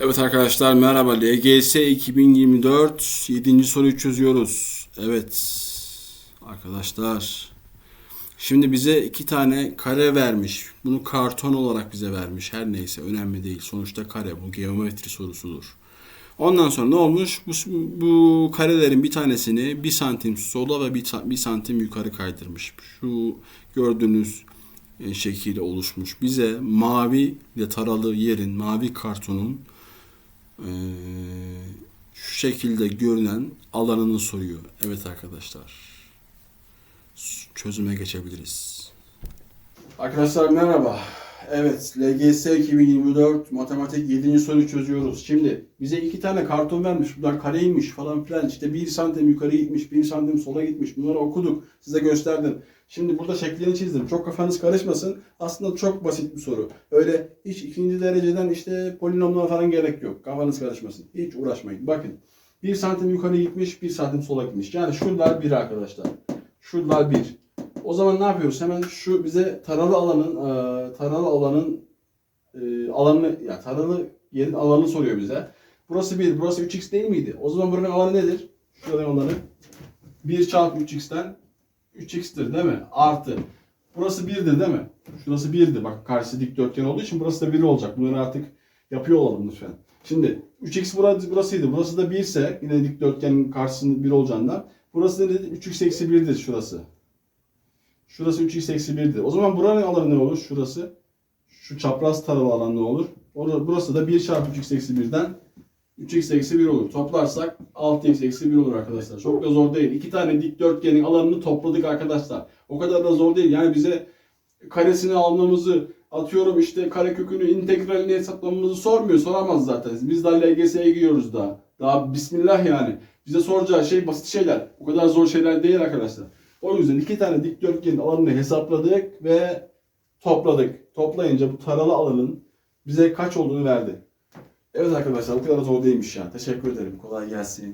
Evet arkadaşlar merhaba. LGS 2024 7. soruyu çözüyoruz. Evet arkadaşlar. Şimdi bize iki tane kare vermiş. Bunu karton olarak bize vermiş. Her neyse önemli değil. Sonuçta kare bu geometri sorusudur. Ondan sonra ne olmuş? Bu, bu karelerin bir tanesini bir santim sola ve bir, bir santim yukarı kaydırmış. Şu gördüğünüz e, şekilde oluşmuş. Bize mavi ile taralı yerin, mavi kartonun ee, şu şekilde görünen alanını soruyor. Evet arkadaşlar. Çözüme geçebiliriz. Arkadaşlar merhaba. Evet, LGS 2024 matematik 7. soruyu çözüyoruz. Şimdi bize iki tane karton vermiş. Bunlar kareymiş falan filan. İşte 1 santim yukarı gitmiş, 1 santim sola gitmiş. Bunları okuduk. Size gösterdim. Şimdi burada şeklini çizdim. Çok kafanız karışmasın. Aslında çok basit bir soru. Öyle hiç ikinci dereceden işte polinomlar falan gerek yok. Kafanız karışmasın. Hiç uğraşmayın. Bakın. 1 santim yukarı gitmiş, 1 santim sola gitmiş. Yani şuralar 1 arkadaşlar. Şuralar 1. O zaman ne yapıyoruz? Hemen şu bize taralı alanın e, taralı alanın e, alanını ya taralı yerin alanını soruyor bize. Burası 1, burası 3x değil miydi? O zaman buranın alanı nedir? Şuranın alanı 1 çarpı 3x'ten 3x'tir değil mi? Artı. Burası 1'dir değil mi? Şurası 1'di. Bak karşısı dikdörtgen olduğu için burası da 1 olacak. Bunları artık yapıyor olalım lütfen. Şimdi 3x burası, burasıydı. Burası da 1 ise yine dikdörtgenin karşısının 1 olacağından. Burası da nedir? 3x eksi 1'dir şurası. Şurası 3x eksi 1'dir. O zaman buranın alanı ne olur? Şurası. Şu çapraz taralı alan ne olur? Burası da 1 çarpı 3x eksi 1'den 3x eksi 1 olur. Toplarsak 6x eksi 1 olur arkadaşlar. Çok da zor değil. İki tane dikdörtgenin alanını topladık arkadaşlar. O kadar da zor değil. Yani bize karesini almamızı atıyorum işte kare kökünü integralini hesaplamamızı sormuyor. Soramaz zaten. Biz daha LGS'ye giriyoruz daha. Daha bismillah yani. Bize soracağı şey basit şeyler. O kadar zor şeyler değil arkadaşlar. O yüzden iki tane dikdörtgenin alanını hesapladık ve topladık. Toplayınca bu taralı alanın bize kaç olduğunu verdi. Evet arkadaşlar bu kadar zor değilmiş yani. Teşekkür ederim. Kolay gelsin.